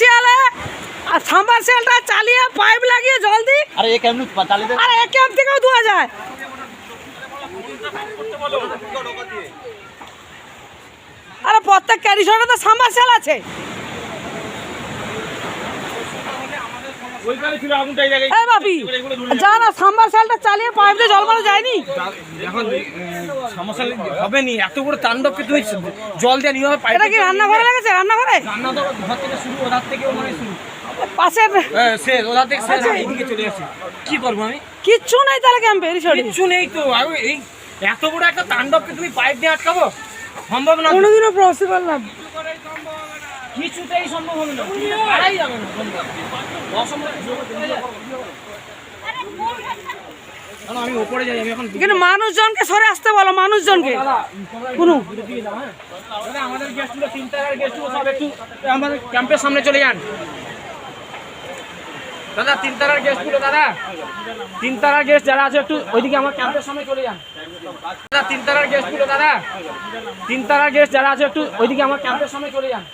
সাবমার্সিয়ালে আর সাবমার্সিয়ালটা চালিয়ে পাইপ লাগিয়ে জল দি আরে এক এমনি চালিয়ে আর এক এম থেকেও দেওয়া যায়। আরে প্রত্যেক ক্যারিশনে তো সাবমার্সিয়াল আছে। এই বাপি যা না চালিয়ে পাইপ দিয়ে জল মারা যায়নি? এখন সমস্যা হবে নি এত বড় তাণ্ডবকে তুমি জল দিয়ে নিয়ে হবে এটা কি রান্নাঘরে লেগেছে রান্নাঘরে? রান্না তো ঘর থেকে শুরু ওধার থেকে শুরু। পাশের শেষ থেকে শেষ এইদিকে চলে আসে। কি করব আমি? কিচ্ছু নেই তাহলে ক্যাম্পে কিচ্ছু নেই তো এই এত বড় একটা তাণ্ডবকে তুমি পাইপ দিয়ে আটকাবো? সম্ভব না। কোনোদিনও পসিবল না। কিছুতেই সম্ভব হবে না। পারাই যাবে না অসম্ভব আমি যাই আমি এখন কিন্তু মানুষজনকে সরে আসতে বলো মানুষজনকে। কোনো আমাদের গেস্টগুলো তিন গেস্টগুলো সব একটু আমাদের ক্যাম্পের সামনে চলে যান। দাদা, তিন তারার গেস্টগুলো দাদা। তিন তারার গেস্ট যারা আছে, একটু ওইদিকে আমার ক্যাম্পের সামনে চলে যান। দাদা, তিন তারার গেস্টগুলো দাদা। তিন তারার গেস্ট যারা আছে, একটু ওইদিকে আমার ক্যাম্পের সামনে চলে যান।